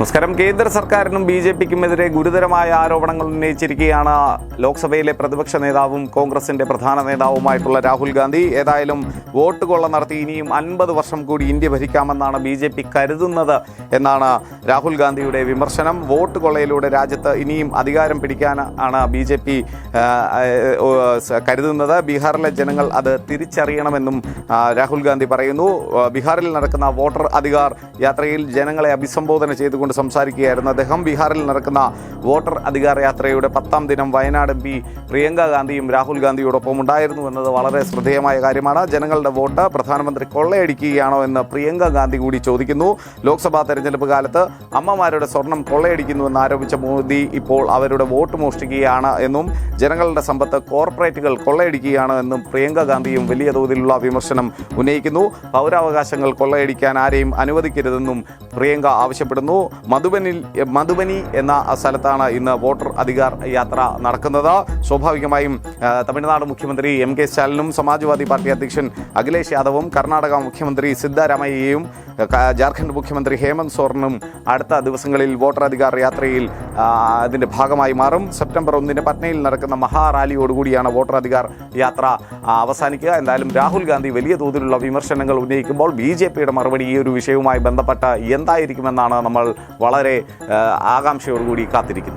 നമസ്കാരം. കേന്ദ്ര സർക്കാരിനും ബി ജെ പിക്കുമെതിരെ ഗുരുതരമായ ആരോപണങ്ങൾ ഉന്നയിച്ചിരിക്കുകയാണ് ലോക്സഭയിലെ പ്രതിപക്ഷ നേതാവും കോൺഗ്രസിന്റെ പ്രധാന നേതാവുമായിട്ടുള്ള രാഹുൽ ഗാന്ധി. ഏതായാലും വോട്ട് കൊള്ള നടത്തി ഇനിയും അൻപത് വർഷം കൂടി ഇന്ത്യ ഭരിക്കാമെന്നാണ് ബി ജെ പി കരുതുന്നത് എന്നാണ് രാഹുൽ ഗാന്ധിയുടെ വിമർശനം. വോട്ട് കൊള്ളയിലൂടെ രാജ്യത്ത് ഇനിയും അധികാരം പിടിക്കാൻ ആണ് ബി ജെ പി കരുതുന്നത്. ബീഹാറിലെ ജനങ്ങൾ അത് തിരിച്ചറിയണമെന്നും രാഹുൽ ഗാന്ധി പറയുന്നു. ബീഹാറിൽ നടക്കുന്ന വോട്ടർ അധികാർ യാത്രയിൽ ജനങ്ങളെ അഭിസംബോധന ചെയ്തുകൊണ്ട് സംസാരിക്കുകയായിരുന്നു. അദ്ദേഹം ബീഹാറിൽ നടക്കുന്ന വോട്ടർ അധികാര യാത്രയുടെ പത്താം ദിനം വയനാട് എം പി പ്രിയങ്ക ഗാന്ധിയും രാഹുൽ ഗാന്ധിയോടൊപ്പം ഉണ്ടായിരുന്നു എന്നത് വളരെ ശ്രദ്ധേയമായ കാര്യമാണ്. ജനങ്ങളുടെ വോട്ട് പ്രധാനമന്ത്രി കൊള്ളയടിക്കുകയാണോ എന്ന് പ്രിയങ്ക ഗാന്ധി കൂടി ചോദിക്കുന്നു. ലോക്സഭാ തെരഞ്ഞെടുപ്പ് കാലത്ത് അമ്മമാരുടെ സ്വർണം കൊള്ളയടിക്കുന്നുവെന്ന് ആരോപിച്ച മോദി ഇപ്പോൾ അവരുടെ വോട്ട് മോഷ്ടിക്കുകയാണ് എന്നും ജനങ്ങളുടെ സമ്പത്ത് കോർപ്പറേറ്റുകൾ കൊള്ളയടിക്കുകയാണ് എന്നും പ്രിയങ്ക ഗാന്ധിയും വലിയ തോതിലുള്ള വിമർശനം ഉന്നയിക്കുന്നു. പൗരാവകാശങ്ങൾ കൊള്ളയടിക്കാൻ ആരെയും അനുവദിക്കരുതെന്നും പ്രിയങ്ക ആവശ്യപ്പെടുന്നു. മധുബനിൽ മധുബനി എന്ന സ്ഥലത്താണ് ഇന്ന് വോട്ടർ അധികാർ യാത്ര നടക്കുന്നത്. സ്വാഭാവികമായും തമിഴ്നാട് മുഖ്യമന്ത്രി എം കെ സ്റ്റാലിനും സമാജ്വാദി പാർട്ടി അധ്യക്ഷൻ അഖിലേഷ് യാദവും കർണാടക മുഖ്യമന്ത്രി സിദ്ധാരാമയ്യയും ജാർഖണ്ഡ് മുഖ്യമന്ത്രി ഹേമന്ത് സോറനും അടുത്ത ദിവസങ്ങളിൽ വോട്ടർ അധികാർ യാത്രയിൽ അതിന്റെ ഭാഗമായി മാറും. സെപ്റ്റംബർ ഒന്നിന് പട്നയിൽ നടക്കുന്ന മഹാറാലിയോടുകൂടിയാണ് വോട്ടർ അധികാർ യാത്ര അവസാനിക്കുക. എന്തായാലും രാഹുൽ ഗാന്ധി വലിയ തോതിലുള്ള വിമർശനങ്ങൾ ഉന്നയിക്കുമ്പോൾ ബി ജെ പിയുടെ മറുപടി ഈ ഒരു വിഷയവുമായി ബന്ധപ്പെട്ട് എന്തായിരിക്കുമെന്നാണ് നമ്മൾ വളരെ ആകാംക്ഷയോടുകൂടി കാത്തിരിക്കുന്നത്.